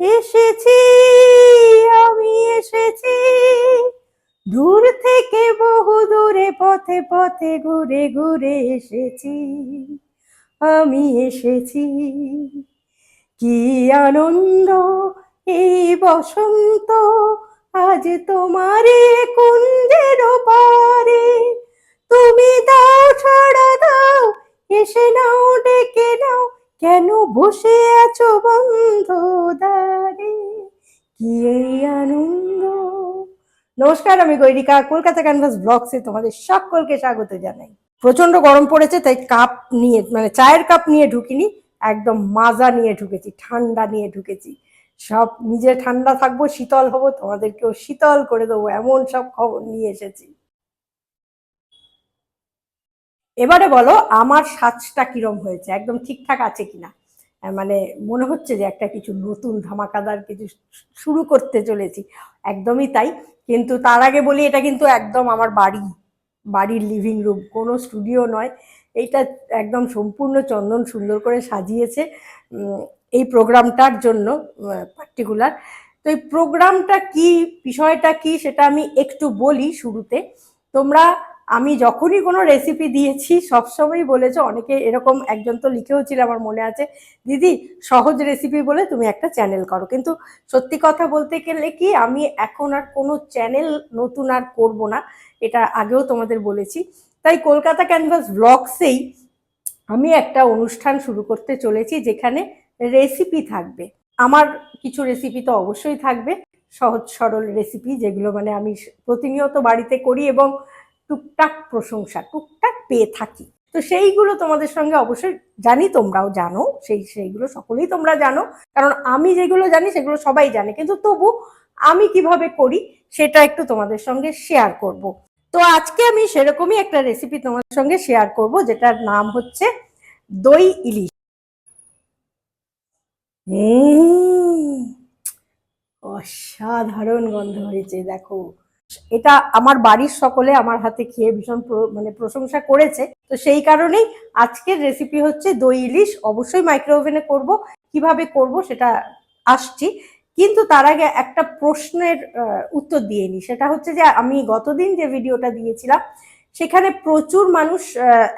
এসেছি, আমি এসেছি। দূর থেকে বহু দূরে পথে পথে ঘুরে ঘুরে এসেছি। আমি এসেছি। কি আনন্দ এই বসন্ত, আজ তোমারে কুঞ্জের পারে তুমি দাও, ছাড়া দাও, এসে নাও, ডেকে নাও কেন বসে আছো বন্ধ দ্বারে? কি এই আনন্দ? নমস্কার, আমি গৈরিকা, কলকাতা ক্যানভাস ব্লগসে তোমাদের সকলকে স্বাগত জানাই। প্রচণ্ড গরম পড়েছে, তাই কাপ নিয়ে মানে চায়ের কাপ নিয়ে ঢুকিনি, একদম মাজা নিয়ে ঢুকেছি, ঠান্ডা নিয়ে ঢুকেছি। সব নিজে ঠান্ডা থাকব, শীতল হব, তোমাদেরকেও শীতল করে দেবো, এমন সব খবর নিয়ে এসেছি। এবারে বলো, আমার সাজটা কিরম হয়েছে? একদম ঠিকঠাক আছে কিনা? মানে মনে হচ্ছে যে একটা কিছু নতুন ধামাকাদার কিছু শুরু করতে চলেছি। একদমই তাই। কিন্তু তার আগে বলি, এটা কিন্তু একদম আমার বাড়ি, বাড়ির লিভিং রুম কোনো স্টুডিও নয়। এইটা একদম সম্পূর্ণ চন্দন সুন্দর করে সাজিয়েছে এই প্রোগ্রামটার জন্য পার্টিকুলার তো এই প্রোগ্রামটা কি, বিষয়টা কি, সেটা আমি একটু বলি শুরুতে। তোমরা আমি যখনই কোনো রেসিপি দিয়েছি সবসময়ই বলেছ, অনেকে এরকম একজন তো লিখেও ছিল আমার মনে আছে, দিদি, সহজ রেসিপি বলে তুমি একটা চ্যানেল করো। কিন্তু সত্যি কথা বলতে গেলে কি, আমি এখন আর কোনো চ্যানেল নতুন আর করব না, এটা আগেও তোমাদের বলেছি। তাই কলকাতা ক্যানভাস ব্লগসেই আমি একটা অনুষ্ঠান শুরু করতে চলেছি, যেখানে রেসিপি থাকবে। আমার কিছু রেসিপি তো অবশ্যই থাকবে, সহজ সরল রেসিপি যেগুলো মানে আমি প্রতিনিয়ত বাড়িতে করি এবং টুকটাক প্রশংসা, টুকটাক পেয়ে থাকি। তো সেইগুলো তোমাদের সঙ্গে অবশ্যই জানি, তোমরাও জানো। সেই, সেইগুলো সকলেই তোমরা জানো। কারণ আমি যেগুলো জানি, সেগুলো সবাই জানে। কিন্তু তবু আমি কীভাবে করি, সেটা একটু তোমাদের সঙ্গে শেয়ার করব। তো আজকে আমি সেরকমই একটা রেসিপি তোমাদের সঙ্গে শেয়ার করব, যেটার নাম হচ্ছে দই ইলিশ। অসাধারণ গন্ধ হয়েছে, দেখো। এটা আমার বাড়ির সকলে আমার হাতে খেয়ে ভীষণ মানে প্রশংসা করেছে। তো সেই কারণেই আজকের রেসিপি হচ্ছে দই ইলিশ। অবশ্যই মাইক্রো ওভেনে করব। কীভাবে করব সেটা আসছি। কিন্তু তার আগে একটা প্রশ্নের উত্তর দিয়ে নি সেটা হচ্ছে যে আমি গতদিন যে ভিডিওটা দিয়েছিলাম, সেখানে প্রচুর মানুষ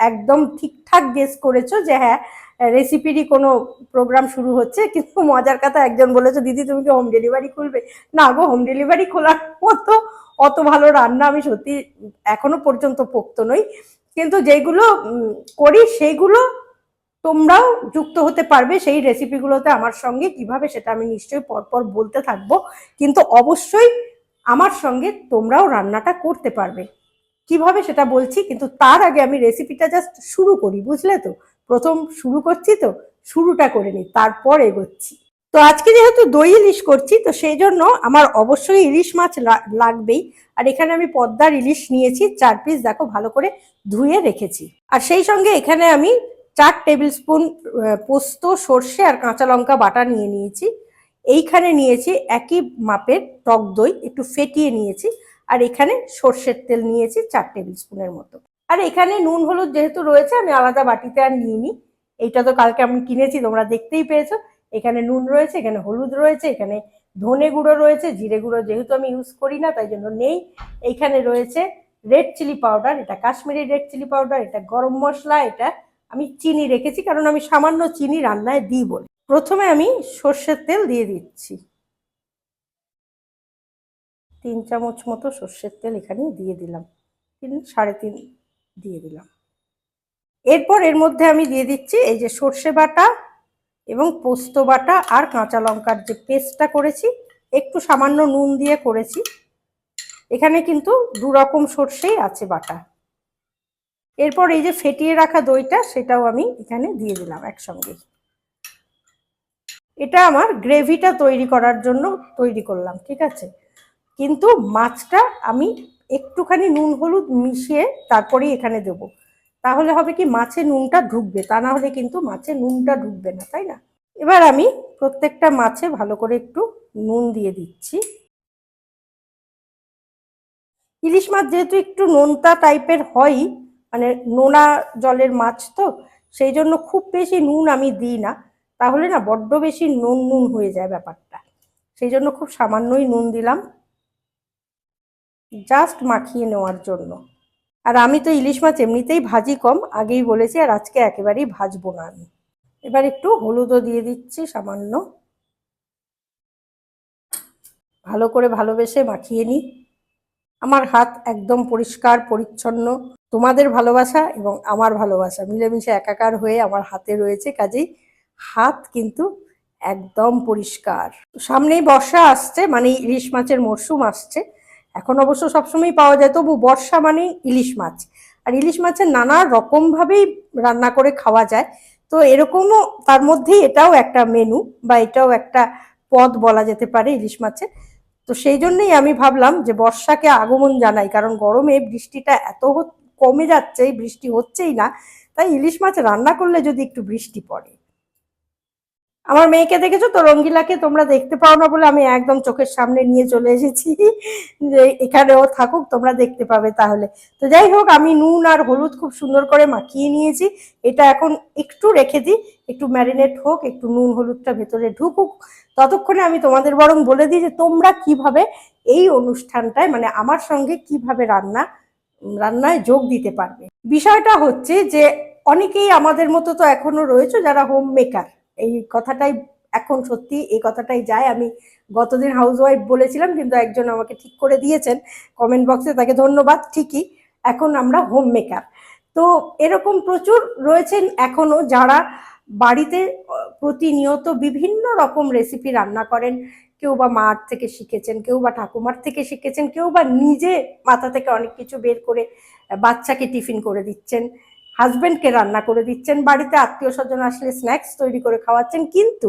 একদম ঠিকঠাক গেস করেছ যে হ্যাঁ রেসিপিরই কোনো প্রোগ্রাম শুরু হচ্ছে। কিন্তু মজার কথা একজন বলেছে, দিদি, তুমি কি হোম ডেলিভারি খুলবে? না গো হোম ডেলিভারি খোলার মতো অত ভালো রান্না আমি সত্যি এখনও পর্যন্ত পোক্ত নই। কিন্তু যেগুলো করি সেইগুলো তোমরাও যুক্ত হতে পারবে সেই রেসিপিগুলোতে আমার সঙ্গে। কীভাবে সেটা আমি নিশ্চয়ই পরপর বলতে থাকব। কিন্তু অবশ্যই আমার সঙ্গে তোমরাও রান্নাটা করতে পারবে। কীভাবে সেটা বলছি? কিন্তু তার আগে আমি রেসিপিটা জাস্ট শুরু করি, বুঝলে তো? প্রথম শুরু করছি তো, শুরুটা করে নিই, তারপর এগোচ্ছি। তো আজকে যেহেতু দই ইলিশ করছি, তো সেই জন্য আমার অবশ্যই ইলিশ মাছ লাগবেই। আর এখানে আমি পদ্মার ইলিশ নিয়েছি, চার পিস দেখো ভালো করে ধুয়ে রেখেছি। আর সেই সঙ্গে এখানে আমি চার টেবিল স্পুন পোস্ত, সর্ষে আর কাঁচা লঙ্কা বাটা নিয়ে নিয়েছি। এইখানে নিয়েছি একই মাপের টক দই, একটু ফেটিয়ে নিয়েছি। আর এখানে সর্ষের তেল নিয়েছি চার টেবিল স্পুনের মতো। আর এখানে নুন হলুদ যেহেতু রয়েছে, আমি আলাদা বাটিতে আর নিইনি। এইটা তো কালকে আমি কিনেছি, তোমরা দেখতেই পেয়েছ। এখানে নুন রয়েছে, এখানে হলুদ রয়েছে, এখানে ধনে গুঁড়ো রয়েছে, জিরে গুঁড়ো যেহেতু আমি ইউজ করি না, তাই জন্য নেই। এইখানে রয়েছে রেড চিলি পাউডার এটা কাশ্মীরি রেড চিলি পাউডার এটা গরম মশলা, এটা আমি চিনি রেখেছি, কারণ আমি সামান্য চিনি রান্নায় দিই বলে। প্রথমে আমি সর্ষের তেল দিয়ে দিচ্ছি। তিন চামচ মতো সর্ষের তেল এখানে দিয়ে দিলাম। তিন, সাড়ে তিন দিয়ে দিলাম। এরপর এর মধ্যে আমি দিয়ে দিচ্ছি এই যে সর্ষে বাটা এবং পোস্ত বাটা আর কাঁচা লঙ্কার যে পেস্টটা করেছি, একটু সামান্য নুন দিয়ে করেছি। এখানে কিন্তু দু রকম সর্ষেই আছে বাটা। এরপর এই যে ফেটিয়ে রাখা দইটা, সেটাও আমি এখানে দিয়ে দিলাম একসঙ্গে। এটা আমার গ্রেভিটা তৈরি করার জন্য তৈরি করলাম, ঠিক আছে? কিন্তু মাছটা আমি একটুখানি নুন হলুদ মিশিয়ে তারপরেই এখানে দেবো। তাহলে হবে কি মাছে নুনটা ঢুকবে, তা না হলে কিন্তু মাছে নুনটা ঢুকবে না, তাই না? এবার আমি প্রত্যেকটা মাছে ভালো করে একটু নুন দিয়ে দিচ্ছি। ইলিশ মাছ যেহেতু একটু নোনতা টাইপের হয় মানে নোনা জলের মাছ তো, সেই জন্য খুব বেশি নুন আমি দিই না, তাহলে না বড্ড বেশি নুন নুন হয়ে যায় ব্যাপারটা। সেই জন্য খুব সামান্যই নুন দিলাম। জাস্ট মাখিয়ে নেওয়ার জন্য। আর আমি তো ইলিশ মাছ এমনিতেই ভাজি কম, আগেই বলেছি, আর আজকে একেবারেই ভাজবো না আমি। এবার একটু হলুদও দিয়ে দিচ্ছি সামান্য। ভালো করে ভালোবেসে মাখিয়ে নিই। আমার হাত একদম পরিষ্কার, পরিচ্ছন্ন। তোমাদের ভালোবাসা এবং আমার ভালোবাসা মিলেমিশে একাকার হয়ে আমার হাতে রয়েছে, কাজেই হাত কিন্তু একদম পরিষ্কার। সামনেই বর্ষা আসছে মানে ইলিশ মাছের মরশুম আসছে। এখন অবশ্য সবসময় পাওয়া যায়, তবু বর্ষা মানে ইলিশ মাছ। আর ইলিশ মাছের নানা রকমভাবেই রান্না করে খাওয়া যায়। তো এরকমও তার মধ্যেই এটাও একটা মেনু বা এটাও একটা পদ বলা যেতে পারে ইলিশ মাছের। তো সেই জন্যেই আমি ভাবলাম যে বর্ষাকে আগমন জানাই, কারণ গরমে বৃষ্টিটা এত কমে যাচ্ছে, বৃষ্টি হচ্ছেই না। তাই ইলিশ মাছ রান্না করলে যদি একটু বৃষ্টি পড়ে। আমার মেয়েকে দেখেছ তো? রঙ্গিলাকে তোমরা দেখতে পাও না বলে আমি একদম চোখের সামনে নিয়ে চলে এসেছি। যে এখানেও থাকুক, তোমরা দেখতে পাবে তাহলে। তো যাই হোক, আমি নুন আর হলুদ খুব সুন্দর করে মাখিয়ে নিয়েছি। এটা এখন একটু রেখে দিই। একটু ম্যারিনেট হোক, একটু নুন হলুদটা ভেতরে ঢুকুক। ততক্ষণে আমি তোমাদের বরং বলে দিই যে তোমরা কীভাবে এই অনুষ্ঠানটায় মানে আমার সঙ্গে কীভাবে রান্না, রান্নায় যোগ দিতে পারবে। বিষয়টা হচ্ছে যে, অনেকেই আমাদের মতো তো এখনও রয়েছে যারা হোম মেকার এই কথাটাই এখন সত্যি, এই কথাটাই যায়। আমি গতদিন হাউসওয়াইফ বলেছিলাম, কিন্তু একজন আমাকে ঠিক করে দিয়েছেন। কমেন্ট বক্সে তাকে ধন্যবাদ, ঠিকই। এখন আমরা হোম মেকার তো এরকম প্রচুর রয়েছেন এখনও যারা বাড়িতে, প্রতিনিয়ত বিভিন্ন রকম রেসিপি রান্না করেন। কেউ বা মার থেকে শিখেছেন, কেউ বা ঠাকুমার থেকে শিখেছেন, কেউ বা নিজে মাথা থেকে অনেক কিছু বের করে বাচ্চাকে টিফিন করে দিচ্ছেন। হাজবেন্ডকে রান্না করে দিচ্ছেন, বাড়িতে আত্মীয় স্বজন আসলে স্ন্যাক্স তৈরি করে খাওয়াচ্ছেন, কিন্তু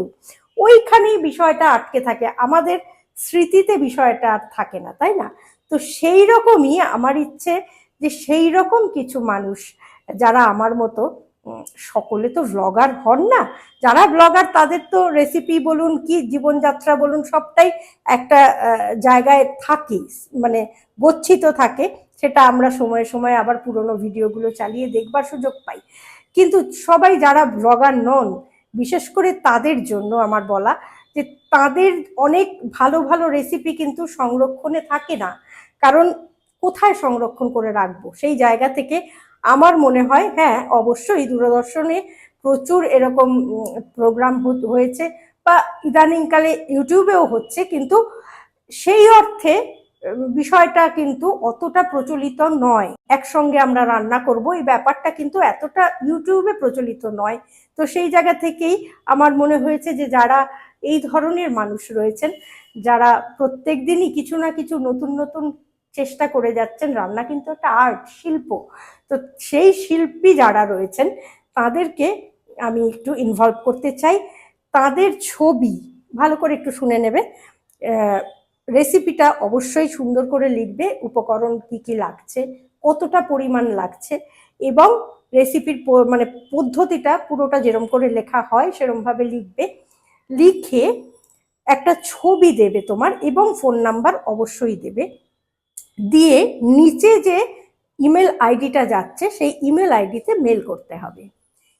ওইখানেই বিষয়টা আটকে থাকে। আমাদের স্মৃতিতে বিষয়টা আর থাকে না, তাই না? তো সেই রকমই আমার ইচ্ছে যে সেই রকম কিছু মানুষ যারা আমার মতো সকলে তো ব্লগার হন না, যারা ব্লগার তাদের তো রেসিপি বলুন কি, জীবনযাত্রা বলুন, সবটাই একটা জায়গায় থাকে মানে গচ্ছিত থাকে। সেটা আমরা সময়ে সময়ে আবার পুরনো ভিডিওগুলো চালিয়ে দেখবার সুযোগ পাই। কিন্তু সবাই যারা ব্লগার নন, বিশেষ করে তাদের জন্য আমার বলা যে তাদের অনেক ভালো ভালো রেসিপি কিন্তু সংরক্ষণে থাকে না। কারণ কোথায় সংরক্ষণ করে রাখব? সেই জায়গা থেকে আমার মনে হয় হ্যাঁ অবশ্যই দূরদর্শনে প্রচুর এরকম প্রোগ্রাম হয়েছে বা ইদানিংকালে ইউটিউবেও হচ্ছে। কিন্তু সেই অর্থে বিষয়টা কিন্তু অতটা প্রচলিত নয়। একসঙ্গে আমরা রান্না করব, এই ব্যাপারটা কিন্তু এতটা ইউটিউবে প্রচলিত নয়। তো সেই জায়গা থেকেই আমার মনে হয়েছে যে যারা এই ধরনের মানুষ রয়েছেন, যারা প্রত্যেক দিনই কিছু না কিছু নতুন নতুন চেষ্টা করে যাচ্ছেন, রান্না কিন্তু একটা আর্ট, শিল্প। তো সেই শিল্পী যারা রয়েছেন, তাদেরকে আমি একটু ইনভলভ করতে চাই। তাদের ছবি ভালো করে একটু শুনে নেবে। রেসিপিটা অবশ্যই সুন্দর করে লিখবে, উপকরণ কি কি লাগছে, কতটা পরিমাণ লাগছে এবং রেসিপির মানে পদ্ধতিটা পুরোটা যেরম করে লেখা হয় সেরমভাবে লিখবে। লিখে একটা ছবি দেবে তোমার এবং ফোন নাম্বার অবশ্যই দেবে। দিয়ে নিচে যে ইমেল আইডিটা যাচ্ছে, সেই ইমেল আইডিতে মেল করতে হবে।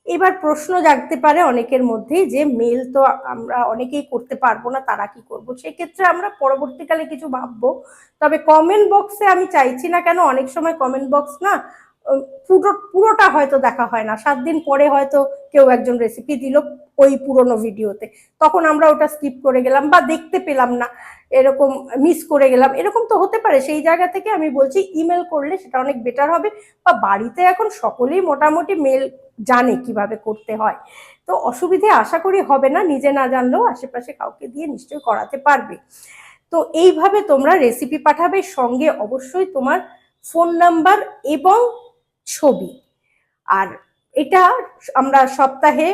এবার প্রশ্ন জাগতে পারে অনেকের মধ্যে যে মেল তো আমরা অনেকেই করতে পারব না, তারা কি করব? সেক্ষেত্রে আমরা পরবর্তীকালে কিছু ভাববো। তবে কমেন্ট বক্সে আমি চাইছি না কেন, অনেক সময় কমেন্ট বক্স না পুরো, পুরোটা হয়তো দেখা হয় না। সাত দিন পরে হয়তো কেউ একজন রেসিপি দিল ওই পুরোনো ভিডিওতে। তখন আমরা ওটা স্কিপ করে গেলাম বা দেখতে পেলাম না। এরকম মিস করে গেলাম। এরকম তো হতে পারে। সেই জায়গা থেকে আমি বলছি ইমেল করলে সেটা অনেক বেটার হবে। বা বাড়িতে এখন সকলেই মোটামুটি মেল জানে কীভাবে করতে হয়। তো অসুবিধে আশা করি হবে না। নিজে না জানলেও আশেপাশে কাউকে দিয়ে নিশ্চয়ই করাতে পারবে। তো এইভাবে তোমরা রেসিপি পাঠাবে। সঙ্গে অবশ্যই তোমার ফোন নাম্বার এবং ছবি। আর এটা আমরা সপ্তাহে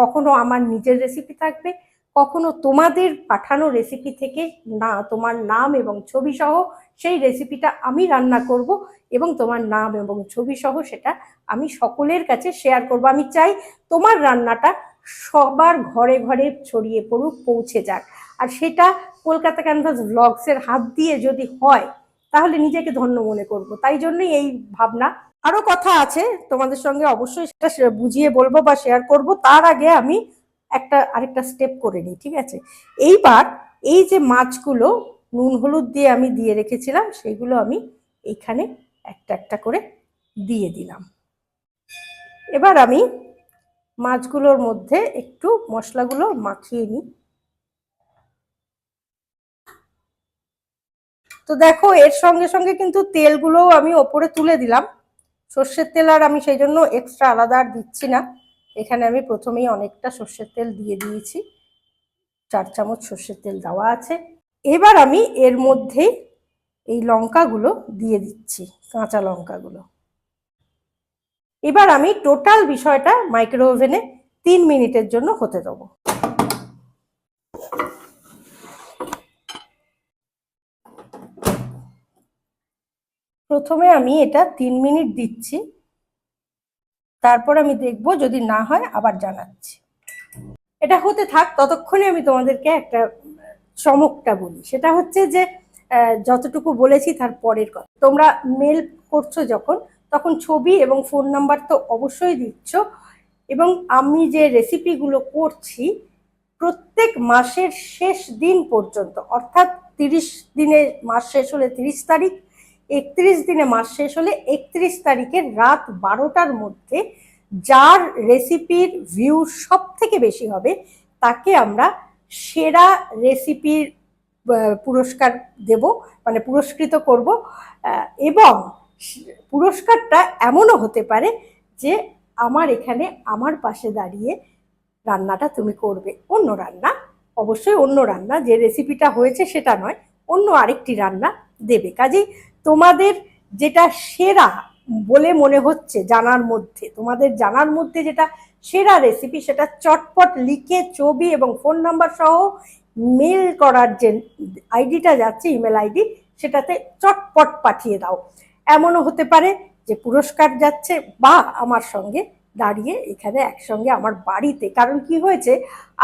কখনো আমার নিজের রেসিপি থাকবে, কখনো তোমাদের পাঠানো রেসিপি থেকে না, তোমার নাম এবং ছবি সহ সেই রেসিপিটা আমি রান্না করব এবং তোমার নাম এবং ছবি সহ সেটা আমি সকলের কাছে শেয়ার করব। আমি চাই তোমার রান্নাটা সবার ঘরে ঘরে ছড়িয়ে পড়ুক, পৌঁছে যাক। আর সেটা কলকাতা ক্যানভাস ব্লগসের হাত দিয়ে যদি হয় তাহলে নিজেকে ধন্য মনে করব। তাই জন্যই এই ভাবনা। আরও কথা আছে, তোমাদের সঙ্গে অবশ্যই সেটা বুঝিয়ে বলব বা শেয়ার করব। তার আগে আমি একটা, আরেকটা স্টেপ করে নিই, ঠিক আছে? এইবার এই যে মাছগুলো নুন হলুদ দিয়ে আমি দিয়ে রেখেছিলাম সেইগুলো আমি এখানে একটা একটা করে দিয়ে দিলাম। এবার আমি মাছগুলোর মধ্যে একটু মশলাগুলো মাখিয়ে নিই। তো দেখো, এর সঙ্গে সঙ্গে কিন্তু তেলগুলোও আমি ওপরে তুলে দিলাম। সর্ষের তেল আর আমি সেই জন্য এক্সট্রা আলাদা আর দিচ্ছি না। এখানে আমি প্রথমেই অনেকটা সর্ষের তেল দিয়ে দিয়েছি। চার চামচ সর্ষের তেল দেওয়া আছে। এবার আমি এর মধ্যে এই লঙ্কাগুলো দিয়ে দিচ্ছি, কাঁচা লঙ্কাগুলো। এবার আমি টোটাল বিষয়টা মাইক্রো ওভেনে তিন মিনিটের জন্য হতে দেবো। প্রথমে আমি এটা তিন মিনিট দিচ্ছি। তারপর আমি দেখব যদি না হয় আবার জানাচ্ছি। এটা হতে থাক, ততক্ষণে আমি তোমাদেরকে একটা চমকটা বলি। সেটা হচ্ছে যে যতটুকু বলেছি তার পরের কথা। তোমরা মেল করছ যখন, তখন ছবি এবং ফোন নাম্বার তো অবশ্যই দিচ্ছ। এবং আমি যে রেসিপিগুলো করছি, প্রত্যেক মাসের শেষ দিন পর্যন্ত, অর্থাৎ তিরিশ দিনে মাস শেষ হলে তিরিশ তারিখ একত্রিশ দিনে মাস শেষ হলে একত্রিশ তারিখের রাত বারোটার মধ্যে যার রেসিপির ভিউ সব থেকে বেশি হবে, তাকে আমরা সেরা রেসিপির পুরস্কার দেব মানে পুরস্কৃত করব। এবং পুরস্কারটা এমনও হতে পারে যে আমার এখানে আমার পাশে দাঁড়িয়ে রান্নাটা তুমি করবে। অন্য রান্না, অবশ্যই অন্য রান্না, যে রেসিপিটা হয়েছে সেটা নয়, অন্য আরেকটি রান্না দেবে। কাজেই তোমাদের যেটা সেরা বলে মনে হচ্ছে জানার মধ্যে, তোমাদের জানার মধ্যে যেটা সেরা রেসিপি সেটা চটপট লিখে ছবি এবং ফোন নাম্বার সহ মেল করার যে আইডিটা যাচ্ছে ইমেল আইডি সেটাতে চটপট পাঠিয়ে দাও। এমনও হতে পারে যে পুরস্কার যাচ্ছে বা আমার সঙ্গে দাঁড়িয়ে এখানে একসঙ্গে আমার বাড়িতে। কারণ কি হয়েছে,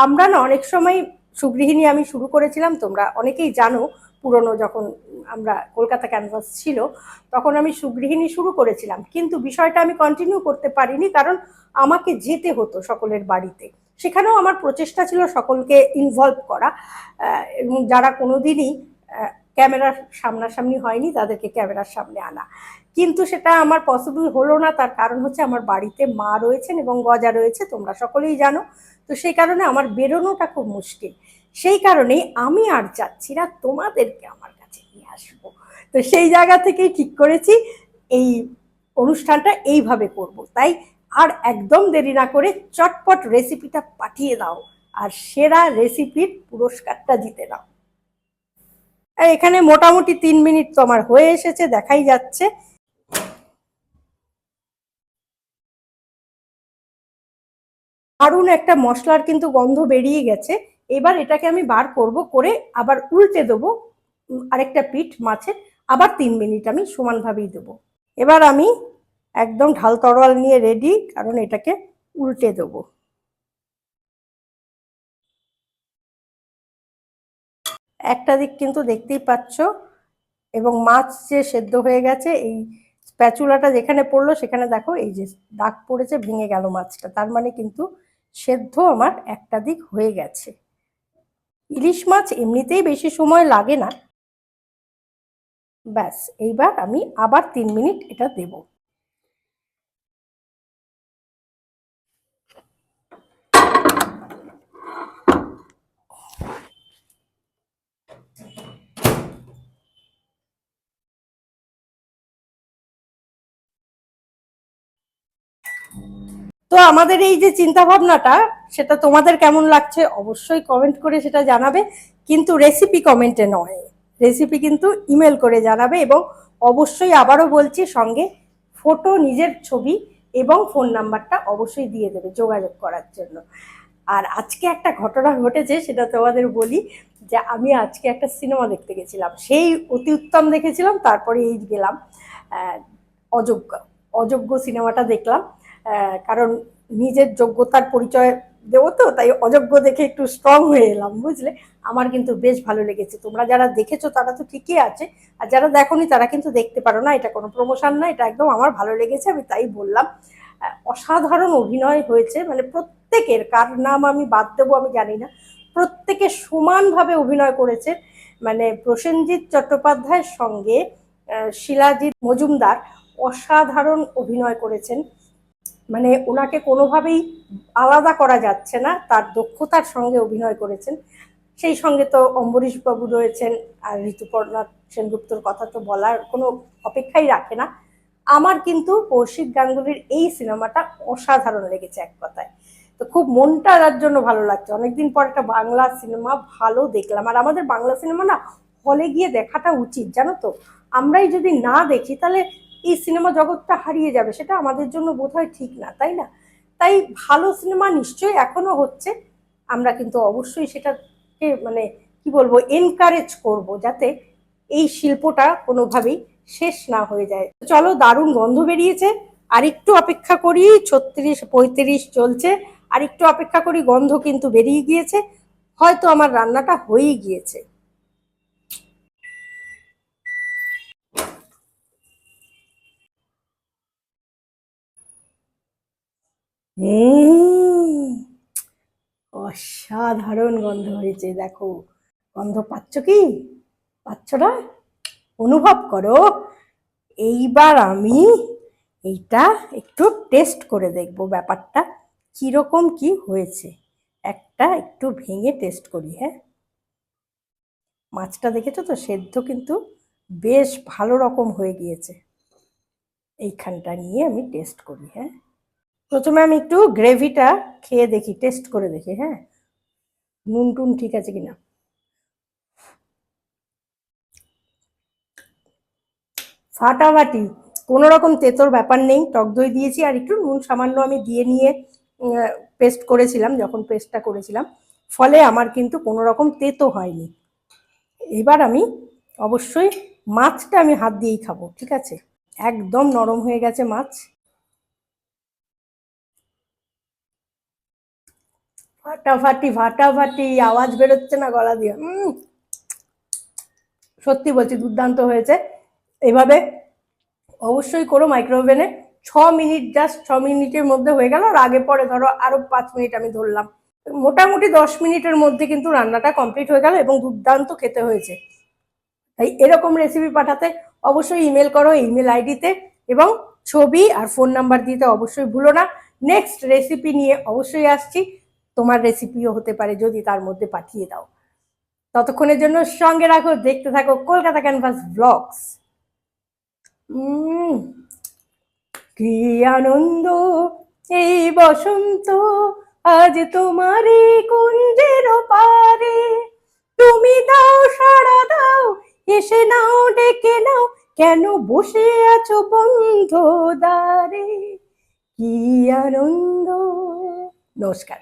আমরা না অনেক সময় সুগৃহিণী আমি শুরু করেছিলাম, তোমরা অনেকেই জানো পুরনো যখন আমরা কলকাতা ক্যানভাস ছিল, তখন আমি সুগৃহিণী শুরু করেছিলাম। কিন্তু বিষয়টা আমি কন্টিনিউ করতে পারিনি কারণ আমাকে যেতে হতো সকলের বাড়িতে। সেখানেও আমার প্রচেষ্টা ছিল সকলকে ইনভলভ করা। এবং যারা কোনোদিনই ক্যামেরার সামনাসামনি হয়নি তাদেরকে ক্যামেরার সামনে আনা। কিন্তু সেটা আমার পসিবল হলো না, তার কারণ হচ্ছে আমার বাড়িতে মা রয়েছেন এবং গজা রয়েছে, তোমরা সকলেই জানো। তো সেই কারণে আমার বেরোনোটা খুব মুশকিল। সেই কারণে আমি আর চাচ্ছি না, তোমাদেরকে আমার কাছে নিয়ে আসব। তো সেই জায়গা থেকেই ঠিক করেছি, এই অনুষ্ঠানটা এইভাবে করব। তাই আর একদম দেরি না করে চটপট রেসিপিটা পাঠিয়ে দাও আর সেরা রেসিপির পুরস্কারটা জিতে নাও। এখানে মোটামুটি তিন মিনিট তো আমার হয়ে এসেছে, দেখাই যাচ্ছে। দারুণ একটা মশলার কিন্তু গন্ধ বেরিয়ে গেছে। এবার এটাকে আমি বার করব করে আবার উল্টে দেবো আরেকটা পিঠ মাছের, আবার তিন মিনিট আমি সমানভাবেই দেবো। এবার আমি একদম ঢাল তরোয়াল নিয়ে রেডি কারণ এটাকে উল্টে দেবো। একটা দিক কিন্তু দেখতেই পাচ্ছ, এবং মাছ যে সেদ্ধ হয়ে গেছে, এই স্প্যাচুলাটা যেখানে পড়ল, সেখানে দেখো এই যে দাগ পড়েছে, ভেঙে গেল মাছটা। তার মানে কিন্তু সেদ্ধ আমার একটা দিক হয়ে গেছে। ইলিশ মাছ এমনিতেই বেশি সময় লাগে না। ব্যাস, এইবার আমি আবার তিন মিনিট এটা দেব। তো আমাদের এই যে চিন্তা ভাবনাটা সেটা তোমাদের কেমন লাগছে অবশ্যই কমেন্ট করে সেটা জানাবে, কিন্তু রেসিপি কমেন্টে নয়। রেসিপি কিন্তু ইমেল করে জানাবে এবং অবশ্যই আবারও বলছি সঙ্গে ফটো নিজের ছবি এবং ফোন নাম্বারটা অবশ্যই দিয়ে দেবে যোগাযোগ করার জন্য। আর আজকে একটা ঘটনা ঘটেছে, সেটা তোমাদের বলি যে আমি আজকে একটা সিনেমা দেখতে গেছিলাম। সেই অতি উত্তম দেখেছিলাম, তারপরে এই গেলাম অযোগ্য অযোগ্য সিনেমাটা দেখলাম। কারণ নিজের যোগ্যতার পরিচয় দেবো তো, তাই অযোগ্য দেখে একটু স্ট্রং হয়ে এলাম, বুঝলে? আমার কিন্তু বেশ ভালো লেগেছে। তোমরা যারা দেখেছ, তারা তো ঠিকই আছে। আর যারা দেখোনি, তারা কিন্তু দেখতে পারো না, এটা কোনো প্রমোশন না, এটা একদম আমার ভালো লেগেছে, আমি তাই বললাম। অসাধারণ অভিনয় হয়েছে মানে প্রত্যেকের, কার নাম আমি বাদ দেবো, আমি জানি না। প্রত্যেকে সমানভাবে অভিনয় করেছে। মানে প্রসেনজিৎ চট্টোপাধ্যায়ের সঙ্গে শিলাজিৎ মজুমদার অসাধারণ অভিনয় করেছেন। মানে ওনাকে কোনোভাবেই আলাদা করা যাচ্ছে না, তার দক্ষতার সঙ্গে অভিনয় করেছেন। সেই সঙ্গে তো অম্বরীশ বাবু রয়েছেন আর ঋতুপর্ণা সেনগুপ্তর কথা তো বলার কোনো অপেক্ষাই রাখে না। আমার কিন্তু কৌশিক গাঙ্গুলির এই সিনেমাটা অসাধারণ লেগেছে এক কথায়। তো খুব মনটা তার জন্য ভালো লাগছে। অনেকদিন পর একটা বাংলা সিনেমা ভালো দেখলাম। আর আমাদের বাংলা সিনেমা না হলে গিয়ে দেখাটা উচিত, জানো তো? আমরাই যদি না দেখি, তাহলে এই সিনেমা জগৎটা হারিয়ে যাবে, সেটা আমাদের জন্য বোধহয় ঠিক না, তাই না? তাই ভালো সিনেমা নিশ্চয়ই এখনও হচ্ছে, আমরা কিন্তু অবশ্যই সেটাকে মানে কি বলব এনকারেজ করব যাতে এই শিল্পটা কোনোভাবেই শেষ না হয়ে যায়। চলো, দারুণ গন্ধ বেরিয়েছে আর একটু অপেক্ষা করি, ছত্রিশ পঁয়ত্রিশ চলছে আর একটু অপেক্ষা করি, গন্ধ কিন্তু বেরিয়ে গিয়েছে, হয়তো আমার রান্নাটা হয়েই গিয়েছে। অসাধারণ গন্ধ হয়েছে, দেখো। গন্ধ পাচ্ছ কি? পাচ্ছ না? অনুভব করো। এইবার আমি এইটা একটু টেস্ট করে দেখব ব্যাপারটা। কীরকম কি হয়েছে? একটা একটু ভেঙে টেস্ট করি হ্যাঁ? মাছটা দেখেছ তো? সেদ্ধ কিন্তু বেশ ভালো রকম হয়ে গিয়েছে। এইখানটা নিয়ে আমি টেস্ট করি হ্যাঁ? প্রথমে আমি একটু গ্রেভিটা খেয়ে দেখি, টেস্ট করে দেখি হ্যাঁ? নুন টুন ঠিক আছে কিনা? ফাটাফাটি কোনো রকম তেতোর ব্যাপার নেই, টক দই দিয়েছি আর একটু নুন সামান্য আমি দিয়ে নিয়ে পেস্ট করেছিলাম, যখন পেস্টটা করেছিলাম, ফলে আমার কিন্তু কোনো রকম তেতো হয়নি। এবার আমি অবশ্যই মাছটা আমি হাত দিয়েই খাব, ঠিক আছে? একদম নরম হয়ে গেছে মাছ। ফাটাফাটি ফাটাফাটি, আওয়াজ বেরোচ্ছে না গলা দিয়ে। সত্যি বলছি, দুর্দান্ত হয়েছে। এভাবে অবশ্যই করো মাইক্রোওভেনে। ছ মিনিট, জাস্ট ছ মিনিটের মধ্যে হয়ে গেল, আর আগে পরে ধরো আরও পাঁচ মিনিট আমি ধরলাম। মোটামুটি দশ মিনিটের মধ্যে কিন্তু রান্নাটা কমপ্লিট হয়ে গেল এবং দুর্দান্ত খেতে হয়েছে। তাই এরকম রেসিপি পাঠাতে অবশ্যই ইমেল করো ইমেল আইডিতে, এবং ছবি আর ফোন নাম্বার দিতে অবশ্যই ভুলো না। নেক্সট রেসিপি নিয়ে অবশ্যই আসছি। তোমার রেসিপিও হতে পারে যদি তার মধ্যে পাঠিয়ে দাও। ততক্ষণের জন্য সঙ্গে রাখো, দেখতে থাকো কলকাতা ক্যানভাস ব্লগস কি আনন্দ, এই বসন্ত, আজ তোমারে কুঞ্জের পারে তুমি দাও, সাড়া দাও, এসে নাও, ডেকে নাও, কেন বসে আছো বন্ধ দ্বারে? কি আনন্দ, নমস্কার।